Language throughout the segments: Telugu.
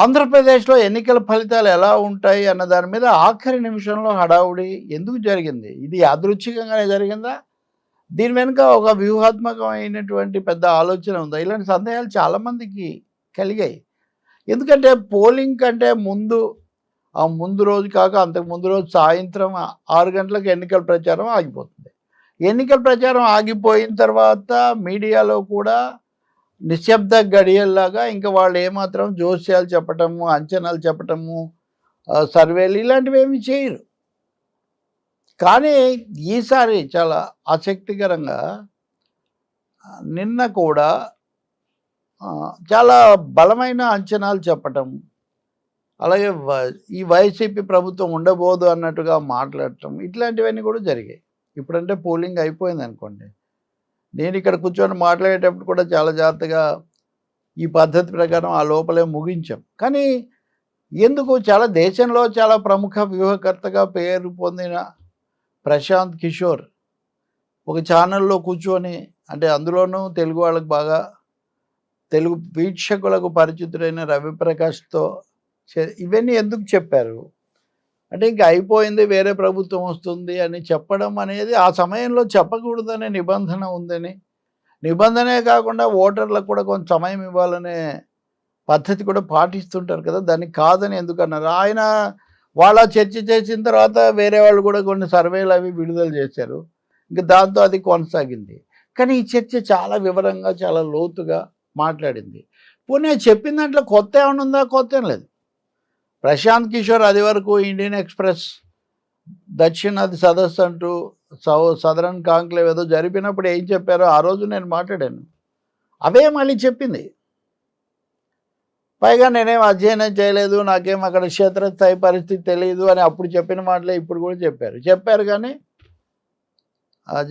ఆంధ్రప్రదేశ్లో ఎన్నికల ఫలితాలు ఎలా ఉంటాయి అన్న దాని మీద ఆఖరి నిమిషంలో హడావుడి ఎందుకు జరిగింది? ఇది యాదృచ్ఛికంగానే జరిగిందా? దీని వెనుక ఒక వ్యూహాత్మకమైనటువంటి పెద్ద ఆలోచన ఉందా? ఇలాంటి సందేహాలు చాలామందికి కలిగాయి. ఎందుకంటే పోలింగ్ కంటే ముందు ఆ ముందు రోజు కాక అంతకు ముందు రోజు సాయంత్రం ఆరు గంటలకు ఎన్నికల ప్రచారం ఆగిపోతుంది. ఎన్నికల ప్రచారం ఆగిపోయిన తర్వాత మీడియాలో కూడా నిశ్శబ్ద గడియల్లాగా ఇంకా వాళ్ళు ఏమాత్రం జోస్యాలు చెప్పటము అంచనాలు చెప్పటము సర్వేలు ఇలాంటివి ఏమి చేయరు. కానీ ఈసారి చాలా ఆసక్తికరంగా నిన్న కూడా చాలా బలమైన అంచనాలు చెప్పటం అలాగే ఈ వైసీపీ ప్రభుత్వం ఉండబోదు అన్నట్టుగా మాట్లాడటం ఇట్లాంటివన్నీ కూడా జరిగాయి. ఇప్పుడంటే పోలింగ్ అయిపోయింది అనుకోండి నేను ఇక్కడ కూర్చొని మాట్లాడేటప్పుడు కూడా చాలా జాగ్రత్తగా ఈ పద్ధతి ప్రకారం ఆ లోపలే ముగించాం. కానీ ఎందుకు చాలా దేశంలో చాలా ప్రముఖ వ్యూహకర్తగా పేరు పొందిన ప్రశాంత్ కిషోర్ ఒక ఛానల్లో కూర్చొని అంటే అందులోనూ తెలుగు వాళ్ళకు బాగా తెలుగు వీక్షకులకు పరిచితుడైన రవిప్రకాష్తో ఇవన్నీ ఎందుకు చెప్పారు? అంటే ఇంకా అయిపోయింది వేరే ప్రభుత్వం వస్తుంది అని చెప్పడం అనేది ఆ సమయంలో చెప్పకూడదనే నిబంధన ఉందని. నిబంధనే కాకుండా ఓటర్లకు కూడా కొంత సమయం ఇవ్వాలనే పద్ధతి కూడా పాటిస్తుంటారు కదా దాన్ని కాదని ఎందుకన్నారు? ఆయన వాళ్ళ చర్చ చేసిన తర్వాత వేరే వాళ్ళు కూడా కొన్ని సర్వేలు అవి విడుదల చేశారు. ఇంకా దాంతో అది కొనసాగింది. కానీ ఈ చర్చ చాలా వివరంగా చాలా లోతుగా మాట్లాడింది. పోనీ చెప్పిన దాంట్లో కొత్త ఏమైనా ఉందా? కొత్త ఏం లేదు. ప్రశాంత్ కిషోర్ అది వరకు ఇండియన్ ఎక్స్ప్రెస్ దక్షిణాది సదస్సు అంటూ సౌ సదరన్ కాంక్లేవ్ ఏదో జరిపినప్పుడు ఏం చెప్పారో ఆ రోజు నేను మాట్లాడాను. అవే మళ్ళీ చెప్పింది. పైగా నేనేం అధ్యయనం చేయలేదు నాకేం అక్కడ క్షేత్రస్థాయి పరిస్థితి తెలియదు అని అప్పుడు చెప్పిన మాటలే ఇప్పుడు కూడా చెప్పారు. చెప్పారు కానీ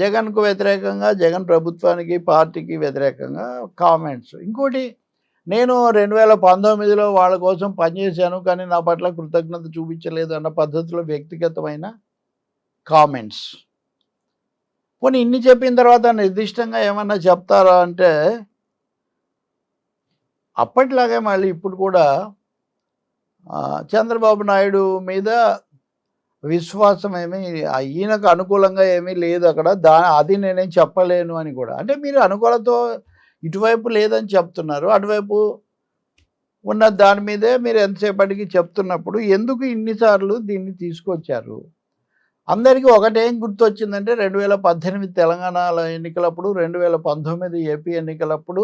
జగన్కు వ్యతిరేకంగా జగన్ ప్రభుత్వానికి పార్టీకి వ్యతిరేకంగా కామెంట్స్. ఇంకోటి నేను రెండు వేల పంతొమ్మిదిలో వాళ్ళ కోసం పనిచేశాను కానీ నా పట్ల కృతజ్ఞత చూపించలేదు అన్న పద్ధతిలో వ్యక్తిగతమైన కామెంట్స్. పోనీ ఇన్ని చెప్పిన తర్వాత నిర్దిష్టంగా ఏమన్నా చెప్తారా అంటే అప్పటిలాగే మళ్ళీ ఇప్పుడు కూడా చంద్రబాబు నాయుడు మీద విశ్వాసం ఏమీ ఈయనకు అనుకూలంగా ఏమీ లేదు అక్కడ. దా అది నేనేం చెప్పలేను అని కూడా. అంటే మీరు అనుకూలతో ఇటువైపు లేదని చెప్తున్నారు అటువైపు ఉన్న దాని మీదే మీరు ఎంతసేపటికి చెప్తున్నప్పుడు ఎందుకు ఇన్నిసార్లు దీన్ని తీసుకొచ్చారు? అందరికీ ఒకటేం గుర్తొచ్చిందంటే రెండు వేల పద్దెనిమిది తెలంగాణలో ఎన్నికలప్పుడు రెండు వేల పంతొమ్మిది ఏపీ ఎన్నికలప్పుడు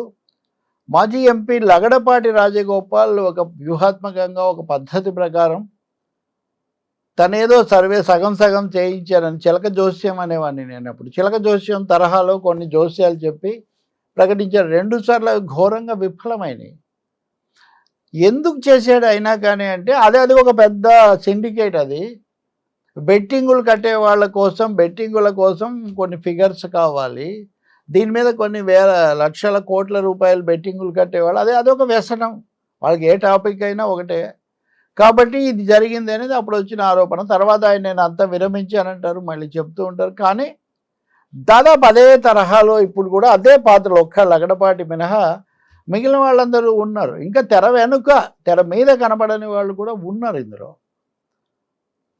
మాజీ ఎంపీ లగడపాటి రాజగోపాల్ ఒక వ్యూహాత్మకంగా ఒక పద్ధతి ప్రకారం తనేదో సర్వే సగం సగం చేయించారని చిలక జోస్యం అనేవాడిని నేను అప్పుడు చిలక జోస్యం తరహాలో కొన్ని జోస్యాలు చెప్పి ప్రకటించారు. రెండు సార్లు అవి ఘోరంగా విఫలమైనవి ఎందుకు చేసాడు అయినా కానీ అంటే అదే అది ఒక పెద్ద సిండికేట్ అది. బెట్టింగులు కట్టే వాళ్ళ కోసం బెట్టింగుల కోసం కొన్ని ఫిగర్స్ కావాలి. దీని మీద కొన్ని వేల లక్షల కోట్ల రూపాయలు బెట్టింగులు కట్టేవాళ్ళు అదే అదొక వ్యసనం. వాళ్ళకి ఏ టాపిక్ అయినా ఒకటే. కాబట్టి ఇది జరిగింది అనేది అప్పుడు వచ్చిన ఆరోపణ. తర్వాత ఆయన నేను అంతా విరమించానంటారు మళ్ళీ చెప్తూ ఉంటారు. కానీ దాదాపు అదే తరహాలో ఇప్పుడు కూడా అదే పాత్రలు ఒక్క లగడపాటి మినహా మిగిలిన వాళ్ళందరూ ఉన్నారు. ఇంకా తెర వెనుక తెర మీద కనపడని వాళ్ళు కూడా ఉన్నారు ఇందులో.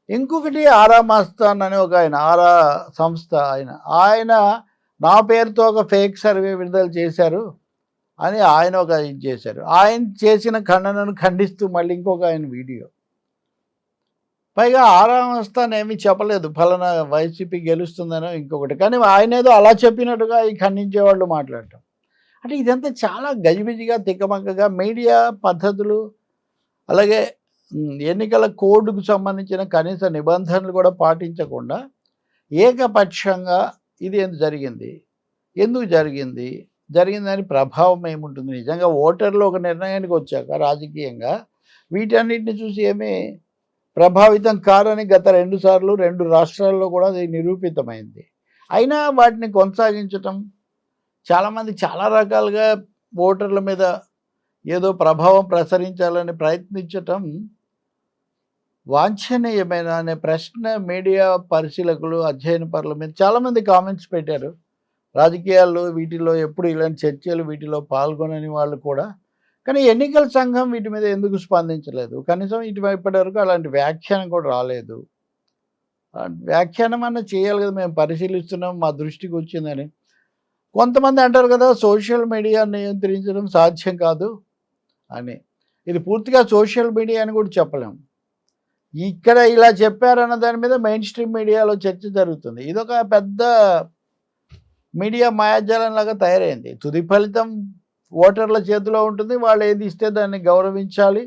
ఇంకొకటి ఆరా మస్తాన్ అని ఒక ఆయన ఆరా సంస్థ ఆయన. ఆయన నా పేరుతో ఒక ఫేక్ సర్వే విడుదల చేశారు అని ఆయన ఒక ఇది చేశారు. ఆయన చేసిన ఖండనను ఖండిస్తూ మళ్ళీ ఇంకొక ఆయన వీడియో. పైగా ఆరామస్థాన్ ఏమీ చెప్పలేదు. ఫలానా వైసీపీ గెలుస్తుందనో ఇంకొకటి. కానీ ఆయన ఏదో అలా చెప్పినట్టుగా ఈ ఖండించే వాళ్ళు మాట్లాడటం. అంటే ఇదంతా చాలా గజిబిజిగా తిక్కమక్కగా మీడియా పద్ధతులు అలాగే ఎన్నికల కోడ్కు సంబంధించిన కనీస నిబంధనలు కూడా పాటించకుండా ఏకపక్షంగా ఇది ఎందుకు జరిగింది? ఎందుకు జరిగింది? జరిగిందని ప్రభావం ఏముంటుంది? నిజంగా ఓటర్లు ఒక నిర్ణయానికి వచ్చాక రాజకీయంగా వీటన్నిటిని చూసి ఏమీ ప్రభావితం కారని గత రెండు సార్లు రెండు రాష్ట్రాల్లో కూడా అది నిరూపితమైంది. అయినా వాటిని కొనసాగించటం చాలామంది చాలా రకాలుగా ఓటర్ల మీద ఏదో ప్రభావం ప్రసరించాలని ప్రయత్నించటం వాంఛనీయమైన అనే ప్రశ్న మీడియా పరిశీలకులు అధ్యయన పరుల మీద చాలామంది కామెంట్స్ పెట్టారు. రాజకీయాల్లో వీటిలో ఎప్పుడు ఇలాంటి చర్చలు వీటిలో పాల్గొనని వాళ్ళు కూడా కానీ ఎన్నికల సంఘం వీటి మీద ఎందుకు స్పందించలేదు? కనీసం ఇటు వరకు అలాంటి వ్యాఖ్యానం కూడా రాలేదు. వ్యాఖ్యానం అన్న చేయాలి కదా మేము పరిశీలిస్తున్నాం మా దృష్టికి వచ్చిందని. కొంతమంది అంటారు కదా సోషల్ మీడియా నియంత్రించడం సాధ్యం కాదు అని. ఇది పూర్తిగా సోషల్ మీడియా అని కూడా చెప్పలేం. ఇక్కడ ఇలా చెప్పారన్న దాని మీద మెయిన్ స్ట్రీమ్ మీడియాలో చర్చ జరుగుతుంది. ఇదొక పెద్ద మీడియా మాయాజాలం లాగా తయారైంది. తుది ఫలితం ఓటర్ల చేతిలో ఉంటుంది వాళ్ళు ఏది ఇస్తే దాన్ని గౌరవించాలి.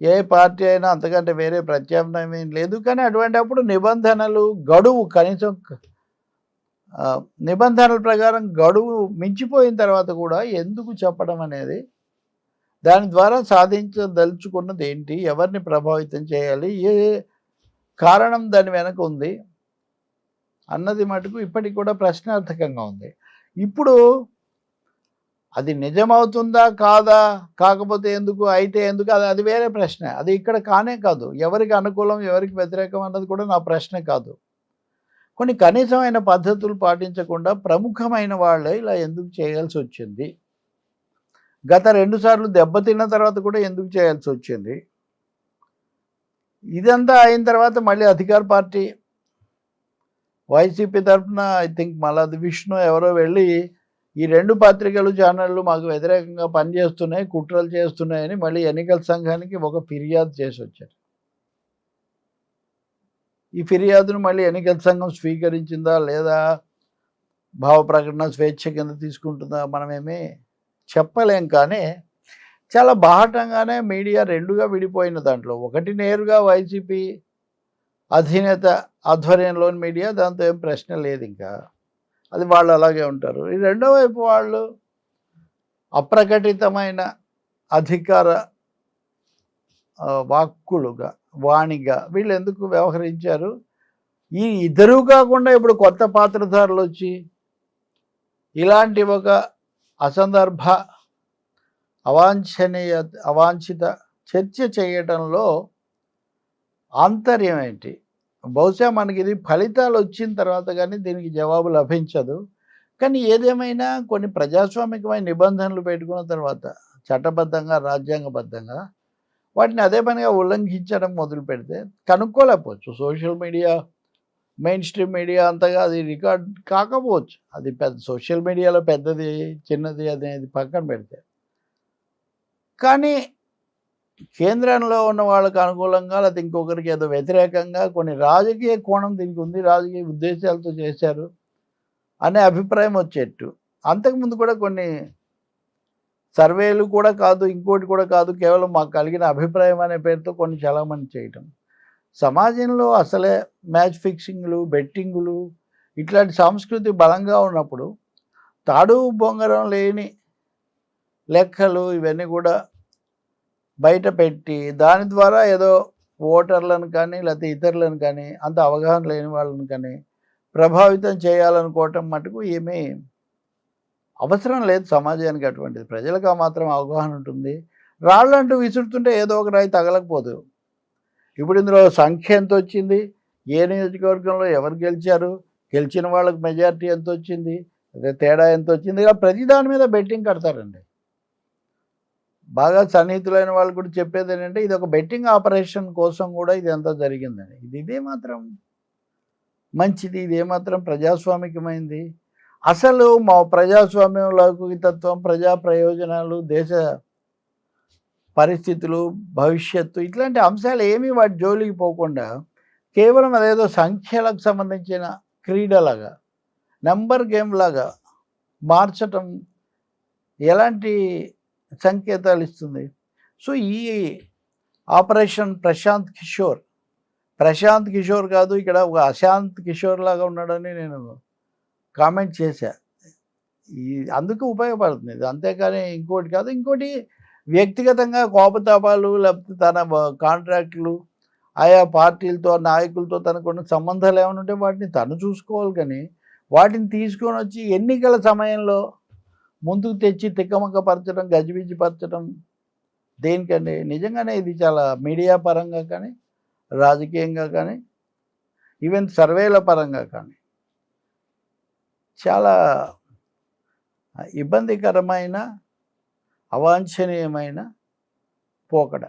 ఏ పార్టీ అయినా అంతకంటే వేరే ప్రత్యామ్నాయం ఏం లేదు. కానీ అటువంటిప్పుడు నిబంధనలు గడువు కనీసం నిబంధనల ప్రకారం గడువు మించిపోయిన తర్వాత కూడా ఎందుకు చెప్పడం అనేది దాని ద్వారా సాధించదలుచుకున్నది ఏంటి ఎవరిని ప్రభావితం చేయాలి ఏ కారణం దాని వెనక ఉంది అన్నది మటుకు ఇప్పటికి కూడా ప్రశ్నార్థకంగా ఉంది. ఇప్పుడు అది నిజమవుతుందా కాదా? కాకపోతే ఎందుకు? అయితే ఎందుకు? అది అది వేరే ప్రశ్న. అది ఇక్కడ కానే కాదు. ఎవరికి అనుకూలం ఎవరికి వ్యతిరేకం అన్నది కూడా నా ప్రశ్న కాదు. కొన్ని కనీసమైన పద్ధతులు పాటించకుండా ప్రముఖమైన వాళ్ళే ఇలా ఎందుకు చేయాల్సి వచ్చింది? గత రెండుసార్లు దెబ్బతిన్న తర్వాత కూడా ఎందుకు చేయాల్సి వచ్చింది? ఇదంతా అయిన తర్వాత మళ్ళీ అధికార పార్టీ వైసీపీ తరఫున ఐ థింక్ మళ్ళీ విష్ణు ఎవరో వెళ్ళి ఈ రెండు పత్రికలు ఛానళ్ళు మాకు వ్యతిరేకంగా పనిచేస్తున్నాయి కుట్రలు చేస్తున్నాయని మళ్ళీ ఎన్నికల సంఘానికి ఒక ఫిర్యాదు చేసి వచ్చారు. ఈ ఫిర్యాదును మళ్ళీ ఎన్నికల సంఘం స్వీకరించిందా లేదా భావ ప్రకటన స్వేచ్ఛ కింద తీసుకుంటుందా మనమేమి చెప్పలేం. కానీ చాలా బాహటంగానే మీడియా రెండుగా విడిపోయిన దాంట్లో. ఒకటి నేరుగా వైసీపీ అధినేత ఆధ్వర్యంలోని మీడియా దాంతో ఏం ప్రశ్న లేదు ఇంకా. అది వాళ్ళు అలాగే ఉంటారు. ఈ రెండో వైపు వాళ్ళు అప్రకటితమైన అధికార వాక్కులుగా వాణిగా వీళ్ళు ఎందుకు వ్యవహరించారు? ఈ ఇద్దరు కాకుండా ఇప్పుడు కొత్త పాత్రధారులు వచ్చి ఇలాంటి ఒక అసందర్భ అవాంఛనీయ అవాంఛిత చర్చ చేయటంలో ఆంతర్యం ఏంటి? బహుశా మనకి ఇది ఫలితాలు వచ్చిన తర్వాత కానీ దీనికి జవాబు లభించదు. కానీ ఏదేమైనా కొన్ని ప్రజాస్వామికమైన నిబంధనలు పెట్టుకున్న తర్వాత చట్టబద్ధంగా రాజ్యాంగబద్ధంగా వాటిని అదే పనిగా ఉల్లంఘించడం మొదలు పెడితే కనుక్కోలేకపోవచ్చు. Social media mainstream media అంతగా అది రికార్డ్ కాకపోవచ్చు. అది పెద్ద సోషల్ మీడియాలో పెద్దది చిన్నది అనేది పక్కన పెడితే. కానీ కేంద్రంలో ఉన్న వాళ్ళకి అనుకూలంగా లేకపోతే ఇంకొకరికి ఏదో వ్యతిరేకంగా కొన్ని రాజకీయ కోణం దీనికి ఉంది రాజకీయ ఉద్దేశాలతో చేశారు అనే అభిప్రాయం వచ్చేట్టు. అంతకుముందు కూడా కొన్ని సర్వేలు కూడా కాదు ఇంకోటి కూడా కాదు కేవలం మాకు కలిగిన అభిప్రాయం అనే పేరుతో కొన్ని చలామణి చేయటం. సమాజంలో అసలే మ్యాచ్ ఫిక్సింగ్లు బెట్టింగులు ఇట్లాంటి సంస్కృతి బలంగా ఉన్నప్పుడు తాడు బొంగరం లేని లెక్కలు ఇవన్నీ కూడా బయట పెట్టి దాని ద్వారా ఏదో ఓటర్లను కానీ లేకపోతే ఇతరులను కానీ అంత అవగాహన లేని వాళ్ళని కానీ ప్రభావితం చేయాలనుకోవటం మటుకు ఏమీ అవసరం లేదు సమాజానికి అటువంటిది. ప్రజలకు ఆ మాత్రం అవగాహన ఉంటుంది. రాళ్ళంటూ విసురుతుంటే ఏదో ఒక రాయి తగలకపోదు. ఇప్పుడు ఇందులో సంఖ్య ఎంత వచ్చింది ఏ నియోజకవర్గంలో ఎవరు గెలిచారు? గెలిచిన వాళ్ళకి మెజారిటీ ఎంత వచ్చింది తేడా ఎంత వచ్చింది ఇలా ప్రతి దాని మీద బెట్టింగ్ కడతారండి. బాగా సన్నిహితులైన వాళ్ళు కూడా చెప్పేది ఏంటంటే ఇది ఒక బెట్టింగ్ ఆపరేషన్ కోసం కూడా ఇది అంతా జరిగిందని ఇది ఇదే మాత్రం మంచిది ఇది ఏమాత్రం ప్రజాస్వామికమైంది. అసలు మా ప్రజాస్వామ్యం లౌకికతత్వం ప్రజా ప్రయోజనాలు దేశ పరిస్థితులు భవిష్యత్తు ఇట్లాంటి అంశాలు ఏమీ వాటి జోలికి పోకుండా కేవలం అదేదో సంఖ్యలకు సంబంధించిన క్రీడలాగా నెంబర్ గేమ్ లాగా మార్చటం ఎలాంటి సంకేతాలు ఇస్తుంది సో ఈ ఆపరేషన్ ప్రశాంత్ కిషోర్ ప్రశాంత్ కిషోర్ కాదు ఇక్కడ ఒక అశాంత్ కిషోర్ లాగా ఉన్నాడని నేను కామెంట్ చేశా. ఈ అందుకు ఉపయోగపడుతుంది. ఇది అంతేకాని ఇంకోటి కాదు ఇంకోటి వ్యక్తిగతంగా కోపతాపాలు లేకపోతే తన కాంట్రాక్టులు ఆయా పార్టీలతో నాయకులతో తనకున్న సంబంధాలు ఏమైనా ఉంటే వాటిని తను చూసుకోవాలి కానీ వాటిని తీసుకొని వచ్చి ఎన్నికల సమయంలో ముందుకు తెచ్చి తిక్కమక్కపరచడం గజిబిజిపరచడం దేనికండి? నిజంగానే ఇది చాలా మీడియా పరంగా కానీ రాజకీయంగా కానీ ఈవెన్ సర్వేల పరంగా కానీ చాలా ఇబ్బందికరమైన అవాంఛనీయమైన పోకడ.